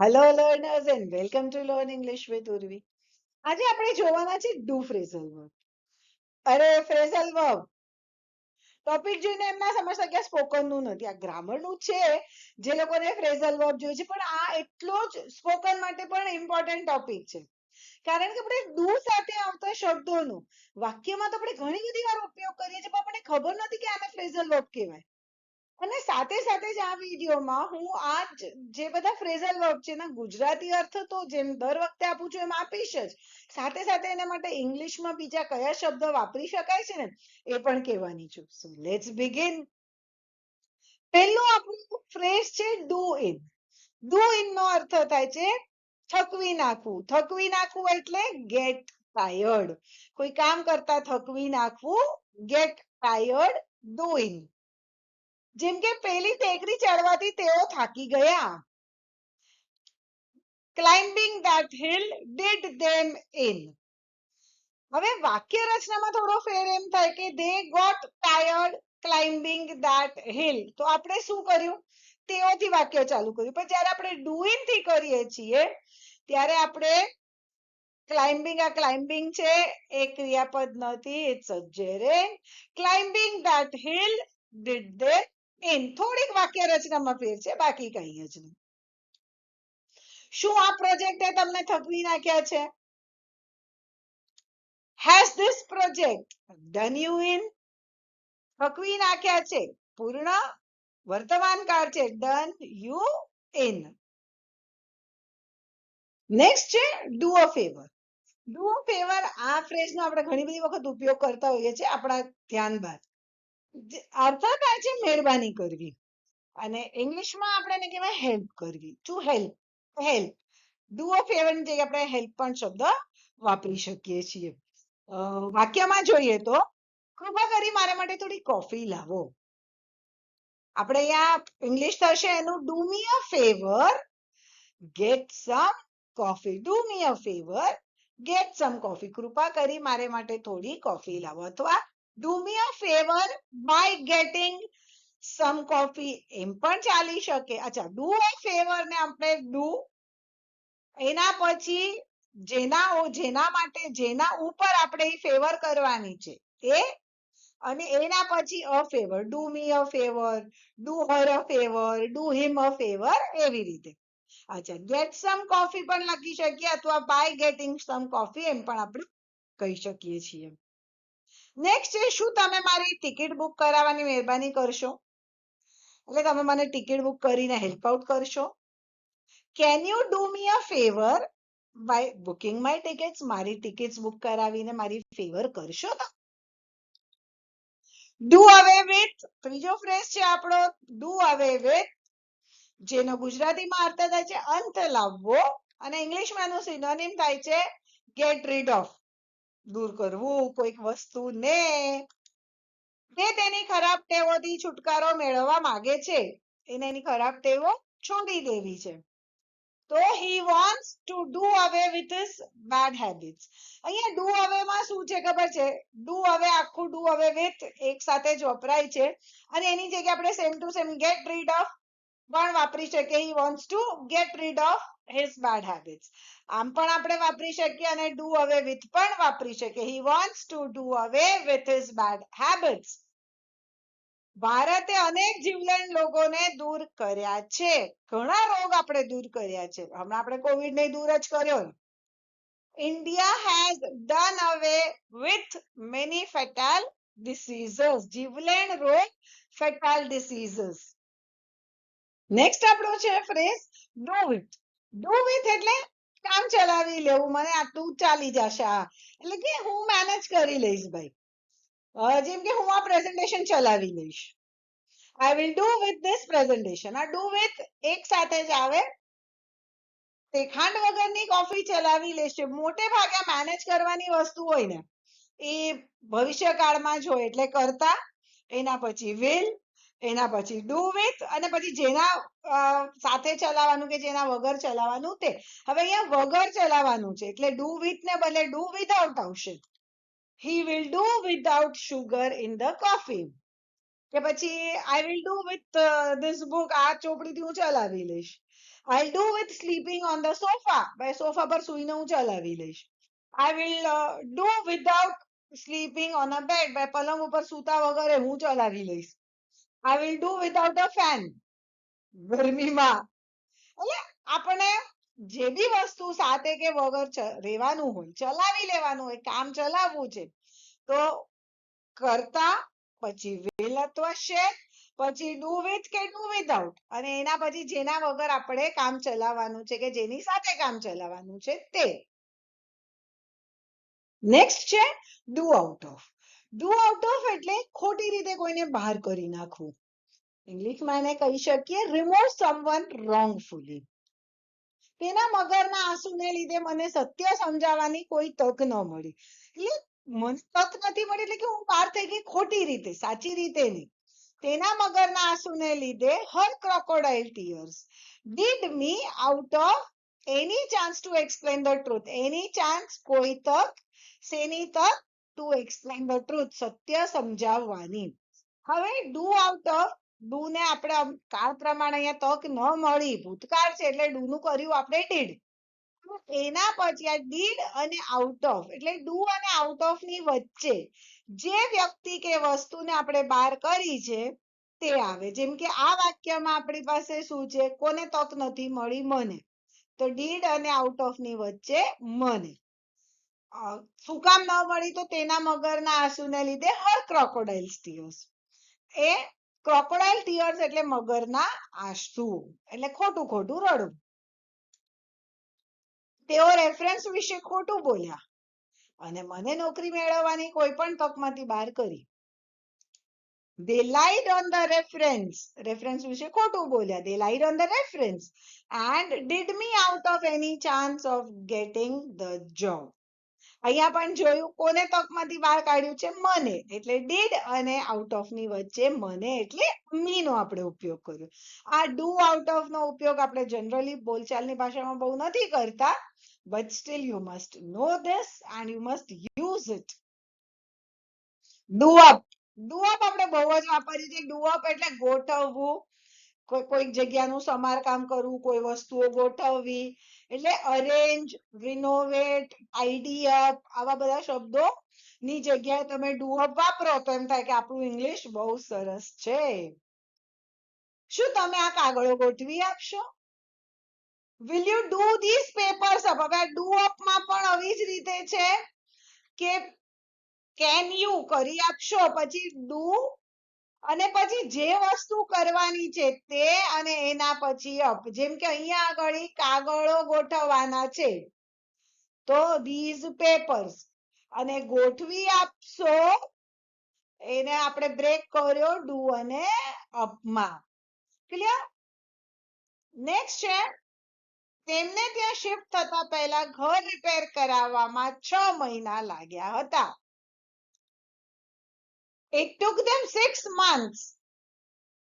Hello learners and welcome to learn English with Urvi આજે આપણે જોવાના છે ડુ ફ્રેઝલ વર્બ અરે ફ્રેઝલ વર્બ ટોપિક જોઈને એમ ના સમજતા કે સ્પોકનનું નથી, આ ગ્રામરનું છે. જે લોકોને ફ્રેઝલ વર્બ જોઈએ છે, પણ આ એટલો જ સ્પોકન માટે પણ ઇમ્પોર્ટન્ટ ટોપિક છે. કારણ કે આપણે ડુ સાથે આવતા શબ્દોનો વાક્યમાં તો આપણે ઘણી બધી વાર ઉપયોગ કરીએ છીએ, પણ આપણને ખબર નથી કે આને ફ્રેઝલ વર્બ કહેવાય. અને સાથે સાથે જ આ વિડીયોમાં હું આ જે બધા ફ્રેઝલ વર્બ છે, એના ગુજરાતી અર્થ તો જેમ દર વખતે આપું છું એમ આપીશ જ. સાથે સાથે એના માટે ઇંગ્લિશમાં બીજા કયા શબ્દ વાપરી શકાય છે ને, એ પણ કહેવાની છું. સો લેટ્સ બિગિન પહેલો આપણું ફ્રેઝ છે ડુ ઇન ડુ ઇન નો અર્થ થાય છે, થકવી નાખવું. થકવી નાખવું એટલે ગેટ ટાયર્ડ કોઈ કામ કરતા થકવી નાખવું ગેટ ટાયર્ડ ડુઈંગ જેમ કે પહેલી ટેકરી ચડવાથી તેઓ થાકી ગયા. Climbing that hill did them in હવે વાક્ય રચનામાં થોડો ફેર એમ થાય કે they got tired climbing that hill તો આપણે શું કર્યું? તેઓથી વાક્ય ચાલુ કર્યું. પણ જ્યારે આપણે ડુઈનથી કરીએ છીએ, ત્યારે આપણે ક્લાઇમ્બિંગ આ ક્લાઇમ્બિંગ છે, એ ક્રિયાપદ નથી it's a gerund climbing that hill did they in થોડીક વાક્ય રચનામાં ફેર છે, બાકી કઈ જ નહીં. શું આ પ્રોજેક્ટે તમને થકવી નાખ્યા છે? Has this project done you in થકવી નાખ્યા છે, પૂર્ણ વર્તમાન કાળ છે ડન યુ ઇન નેક્સ્ટ છે do a favour do a favour આ ફ્રેઝનો આપણે ઘણી બધી વખત ઉપયોગ કરતા હોઈએ છીએ, આપણા ધ્યાન બાદ. જે અર્થ થાય છે મહેરબાની કરવી. અને ઇંગ્લિશમાં આપણે એને કહેવાય હેલ્પ કરવી. To help help do a favour જગ્યાએ આપણે હેલ્પ પણ શબ્દ વાપરી શકીએ છીએ. વાક્યમાં જોઈએ તો, કૃપા કરી મારા માટે થોડી કોફી લાવો. આપણે અહીંયા ઇંગ્લિશ થશે એનું do me a favour get some coffee do me a favour get some coffee કૃપા કરી મારે માટે થોડી કોફી લાવો અથવા do me a favour by getting some coffee એમ પણ ચાલી શકે. અચ્છા ડુ અ ફેવર ને આપણે ડુ એના પછી જેના જેના માટે, જેના ઉપર આપણે ફેવર કરવાની છે, એ અને એના પછી a favour do me a favour do her a favour do him a favour એવી રીતે. અચ્છા ગેટ સમ કોફી પણ લખી શકીએ અથવા બાય ગેટિંગ સમ કોફી એમ પણ આપણે કહી શકીએ છીએ. નેક્સ્ટ છે શું તમે મારી ટિકિટ બુક કરાવવાની મહેરબાની કરશો? એટલે તમે મને ટિકિટ બુક કરીને હેલ્પ આઉટ કરશો. Can you do me a favour by booking my tickets મારી ટિકિટ્સ બુક કરાવીને મારી ફેવર કરશો તો? ડુ અવે વિથ ત્રીજો ફ્રેઝ છે આપણો ડુ અવે વિથ જેનો ગુજરાતીમાં અર્થ થાય છે અંત લાવવો, અને ઇંગ્લિશમાં એનું સિનોનિમ થાય છે ગેટ રીડ ઓફ દૂર કરવું, કોઈક વસ્તુને તે તેની ખરાબ ટેવોથી છુટકારો મેળવવા માંગે છે. એને એની ખરાબ ટેવો છોડી દેવી છે. તો he wants to do away with his bad habits અહીંયા ડુ અવે માં શું છે ખબર છે? ડુ અવે આખું ડુ અવે વિથ એક સાથે જ વપરાય છે. અને એની જગ્યાએ આપણે same to same get rid of પણ વાપરી શકીએ. He wants to get rid of his bad habits આમ પણ આપણે વાપરી શકીએ અને ડુ અવે વિથ પણ વાપરી શકીએ. He wants to do away with his bad habits ભારતે અનેક જીવલેણ લોકોને દૂર કર્યા છે. ઘણા રોગ આપણે દૂર કર્યા છે. હમણાં આપણે કોવિડ ને દૂર જ કર્યો India has done away with many fatal diseases જીવલેણ રોગ ફેટાલ ડિસીઝસ નેક્સ્ટ આપણો છે phrase do with do with એટલે કામ ચલાવી લેવું, મને આટલું ચાલી જશે, આ. એટલે કે હું મેનેજ કરી લઈશ ભાઈ. જેમ કે હું આ પ્રેઝન્ટેશન ચલાવી લઈશ. I will do with this presentation આ ડુ વિથ એક સાથે જ આવે. તે ખાંડ વગરની કોફી ચલાવી લેશે. મોટે ભાગે મેનેજ કરવાની વસ્તુ હોય ને, એ ભવિષ્યકાળમાં જ હોય, એટલે કરતા. એના પછી વિલ એના પછી ડુ વિથ અને પછી જેના સાથે ચલાવવાનું કે જેના વગર ચલાવવાનું તે. હવે અહીંયા વગર ચલાવવાનું છે એટલે ડુ વિથ ને બદલે ડુ વિધાઉટ આવશે he will do without sugar in the coffee. કે પછી I will do with this book, આ ચોપડીથી હું ચલાવી લઈશ. I do with sleeping on the sofa. Sofa પર સૂઈને હું ચલાવી લઈશ. I will do without sleeping on a bed. પલંગ ઉપર સૂતા વગર હું ચલાવી લઈશ. I will do without a fan ગરમીમાં. એટલે આપણે જે બી વસ્તુ સાથે કે વગર રહેવાનું હોય, ચલાવી લેવાનું હોય, કામ ચલાવવું છે, તો કરતા પછી વિલત્વ છે, પછી ડુ વિથ કે ડુ વિધાઉટ અને એના પછી જેના વગર આપણે કામ ચલાવવાનું છે કે જેની સાથે કામ ચલાવવાનું છે તે. નેક્સ્ટ છે do out of do out of એટલે ખોટી રીતે કોઈને બહાર કરી નાખવું. ઇંગ્લિશમાં એને કહી શકીએ રિમૂવ સમવન રોંગફુલી તેના મગરના આંસુને લીધે મને સત્ય સમજાવવાની કોઈ તક ન મળી. એટલે મને તક નથી મળી, એટલે કે હું પાર થઈ ગઈ ખોટી રીતે, સાચી રીતે નહીં. તેના મગરના આંસુને લીધે her crocodile tears did me out of any chance to explain the truth any chance કોઈ તક? સેની તક? ટુ એક્સપ્લેન ધ ટ્રુથ સત્ય સમજાવવાની. હવે આઉટ ઓફ ડુ ને આપણે કાળ પ્રમાણે અહીંયા તક ન મળી. ભૂતકાળ છે એટલે ડુ નું કર્યું આપણે ડીડ એના પછી આ ડીડ અને આઉટ ઓફ એટલે ડુ અને આઉટ ઓફની વચ્ચે જે વ્યક્તિ કે વસ્તુને આપણે બહાર કરી છે, તે આવે. જેમ કે આ વાક્યમાં આપણી પાસે શું છે? કોને તક નથી મળી? મને. તો ડીડ અને આઉટ ઓફની વચ્ચે મને. શું કામ ન મળી તો તેના મગરના આંસુને લીધે હર ક્રોકોડાઇલ ટીયર્સ. એ ક્રોકોડાઇલ ટીયર્સ એટલે મગરના આંસુ, એટલે ખોટું ખોટું રડવું. તેઓ રેફરન્સ વિશે ખોટું બોલ્યા અને મને નોકરી મેળવવાની કોઈ પણ તકમાંથી બહાર કરી. They lied on the reference. Reference વિશે ખોટું બોલ્યા. They lied on the reference and did me out of any chance of getting the job. અહીંયા પણ જોયું, કોને તકમાંથી બહાર કાઢ્યું છે? મને. એટલે ડીડ અને આઉટ of ની વચ્ચે મને એટલે me નો આપણે ઉપયોગ કર્યો. આ ડુ આઉટ of નો ઉપયોગ આપણે જનરલી બોલચાલની ભાષામાં બહુ નથી કરતા but still you must know this and you must use it do up do up આપણે બહુ જ વાપરીએ છીએ ડુ અપ એટલે ગોઠવવું. કોઈ, કોઈક જગ્યાનું સમારકામ કરવું, કોઈ વસ્તુઓ ગોઠવવી. એટલે અરેન્જ રિનોવેટ આઈડિયા આવા બધા શબ્દો ની જગ્યાએ તમે ડુઅપ વાપરો તો એમ થાય કે આપણું ઇંગ્લિશ બહુ સરસ છે. શું તમે આ કાગળો ગોઠવી આપશો? Will you do this papers up હવે ડુ અપમાં પણ આવી જ રીતે છે કે કેન યુ કરી આપશો? પછી do અને પછી જે વસ્તુ કરવાની છે તે અને એના પછી અપ જેમ કે અહીંયા આગળ કાગળો ગોઠવવાના છે. તો ધીઝ પેપર્સ અને ગોઠવી આપશો, એને આપણે બ્રેક કર્યો ડુ અને અપમાં ક્લિયર નેક્સ્ટ છે. તેમને ત્યાં શિફ્ટ થતા પહેલા ઘર રિપેર કરાવવામાં છ મહિના લાગ્યા હતા. It took them six months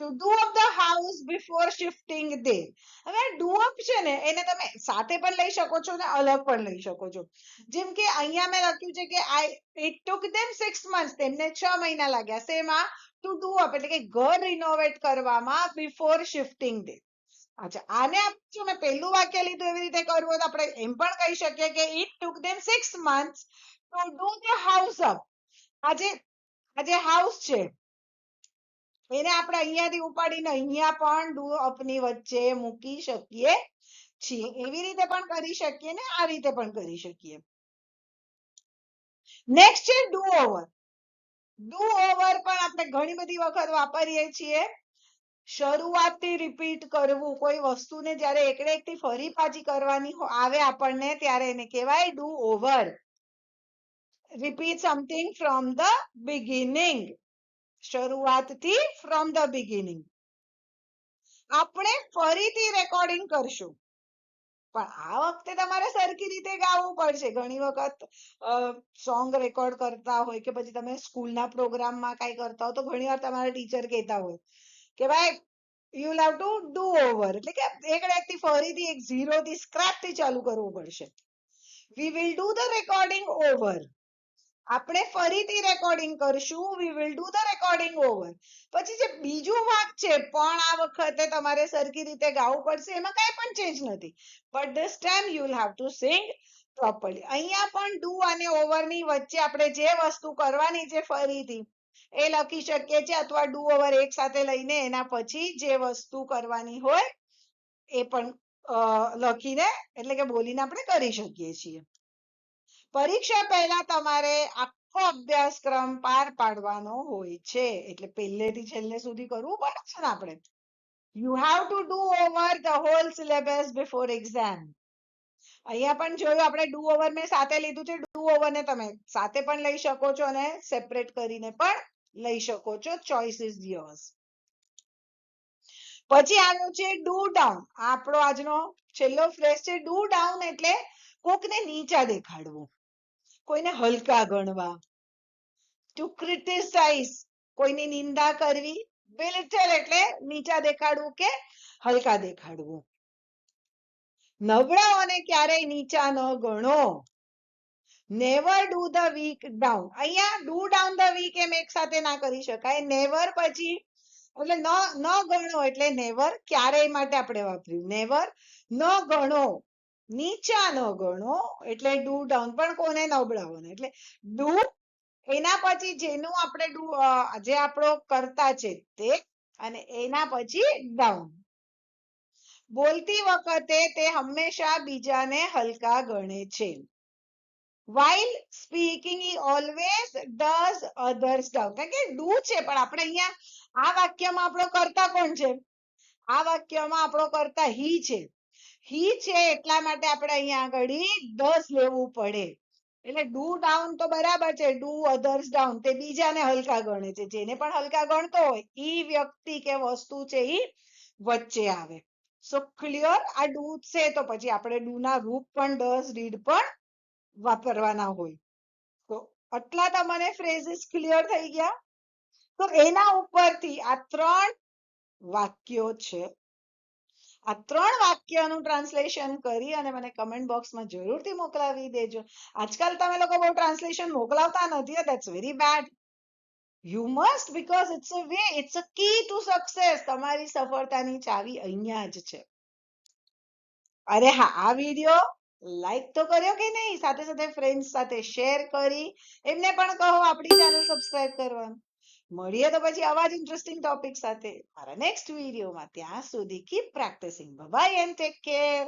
to do up the house before shifting there. હવે do up છે ને એને તમે સાથે પણ લઈ શકો છો ને અલગ પણ લઈ શકો છો જેમ કે અહીંયા મેં લખ્યું છે કે I it took them six months તેમને છ મહિના લાગ્યા શેમાં to do up એટલે કે ઘર રિનોવેટ કરવામાં before shifting there. અચ્છા આને જો મેં પહેલું વાક્ય લીધું એવી રીતે કરવું તો આપણે એમ પણ કહી શકીએ કે it took them six months to do the house up આજે આ જે હાઉસ છે, એને આપણે અહીંયાથી ઉપાડીને અહીંયા પણ ડુ અપની વચ્ચે મૂકી શકીએ છીએ. એવી રીતે પણ કરી શકીએ ને આ રીતે પણ કરી શકીએ. નેક્સ્ટ છે ડુ ઓવર ડુ ઓવર પણ આપણે ઘણી બધી વખત વાપરીએ છીએ. શરૂઆતથી રિપીટ કરવું, કોઈ વસ્તુને જ્યારે એકડે એકથી ફરી પાછી કરવાની આવે આપણને ત્યારે એને કહેવાય do over repeat something from the beginning. શરૂઆતથી from the beginning. આપણે ફરીથી રેકોર્ડિંગ કરશું. પણ આ વખતે તમારે સરખી રીતે ગાવું પડશે. ઘણી વખત સોંગ રેકોર્ડ કરતા હોય કે પછી તમે સ્કૂલના પ્રોગ્રામમાં કાંઈ કરતા હો તો ઘણી વાર તમારા ટીચર કહેતા હોય કે ભાઈ you have to do over એટલે કે એક થી ફરીથી એક ઝીરો થી સ્ક્રેચ ચાલુ કરવું પડશે. We will do the recording over. આપણે ફરીથી રેકોર્ડિંગ કરશું. We will do the recording over પછી જે બીજું વાક છે, પણ આ વખતે તમારે સરખી રીતે ગાવું પડશે. એમાં કાંઈ પણ ચેન્જ નથી. But this time you will have to sing properly અહીંયા પણ ડુ અને ઓવરની વચ્ચે આપણે જે વસ્તુ કરવાની છે ફરીથી, એ લખી શકીએ છીએ અથવા ડુ ઓવર એક સાથે લઈને એના પછી જે વસ્તુ કરવાની હોય, એ પણ લખીને, એટલે કે બોલીને આપણે કરી શકીએ છીએ. પરીક્ષા પહેલા તમારે આખો અભ્યાસક્રમ પાર પાડવાનો હોય છે. એટલે પહેલેથી છેલ્લે સુધી કરવું પડે ને આપણે? You have to do over the whole syllabus before exam અહીંયા પણ જોયું, આપણે ડુ ઓવર મેં સાથે લીધું છે. ડુ ઓવર ને તમે સાથે પણ લઈ શકો છો અને સેપરેટ કરીને પણ લઈ શકો છો ચોઇસ ઇઝ યોર્સ પછી આવ્યો છે ડુ ડાઉન આપણો આજનો છેલ્લો ફ્રેશ છે ડુ ડાઉન એટલે કોકને નીચા દેખાડવું. કોઈને હલકા ગણવા. ટુ ક્રિટિસાઇઝ કોઈની નિંદા કરવી બિલિટલ એટલે નીચા દેખાડવું કે હલકા દેખાડવું. નબળાઓને ક્યારેય નીચા ન ગણો. Never do the weak down અહીંયા ડુ ડાઉન ધ વીક એમ એક સાથે ના કરી શકાય. નેવર પછી, એટલે ન ન ગણો એટલે નેવર ક્યારેય માટે આપણે વાપર્યું. નેવર ન ગણો. નીચા ન ગણો એટલે ડુ ડાઉન પણ કોને નબળાઓને એટલે ડુ એના પછી જેનું આપણે ડુ જે આપણો કરતા છે તે, અને એના પછી ડાઉન બોલતી વખતે તે હંમેશા બીજાને હલકા ગણે છે. While speaking, he always does others down. કારણ કે do છે, પણ આપણે અહીંયા આ વાક્યમાં આપણો કર્તા કોણ છે? આ વાક્યમાં આપણો કર્તા he છે. He છે એટલા માટે આપણે અહીંયા આગળ દસ લેવું પડે. એટલે ડુ ડાઉન તો બરાબર છે, ડુ અધર્સ ડાઉન તે બીજાને હલકા ગણે છે, જેને પણ હલકા ગણતો હોય ઈ વ્યક્તિ કે વસ્તુ છે ઈ વચ્ચે આવે. સો ક્લિયર? આ ડુ છે તો પછી આપણે ડુ ના રૂપ પણ દસ, રીડ પણ વાપરવાના હોય. તો આટલા તમને ફ્રેઝિસ ક્લિયર થઈ ગયા. તો એના ઉપરથી આ ત્રણ વાક્યો છે. આ ત્રણ વાક્યનું ટ્રાન્સલેશન કરી અને મને કમેન્ટ બોક્સમાં જરૂરથી મોકલાવી દેજો. આજકાલ તમે લોકો બહુ ટ્રાન્સલેશન મોકલાવતા નથી that's very bad you must because it's a way it's a key to success તમારી સફળતાની ચાવી અહીંયા જ છે. અરે હા, આ વીડિયો લાઈક તો કર્યો કે નહીં? સાથે સાથે ફ્રેન્ડ્સ સાથે શેર કરી. એમને પણ કહો આપણી ચેનલ સબસ્ક્રાઇબ કરવાનું. મળીએ તો પછી આવા જ ઇન્ટરેસ્ટિંગ ટોપિક સાથે મારા નેક્સ્ટ વિડીયોમાં ત્યાં સુધી keep practising bye and take care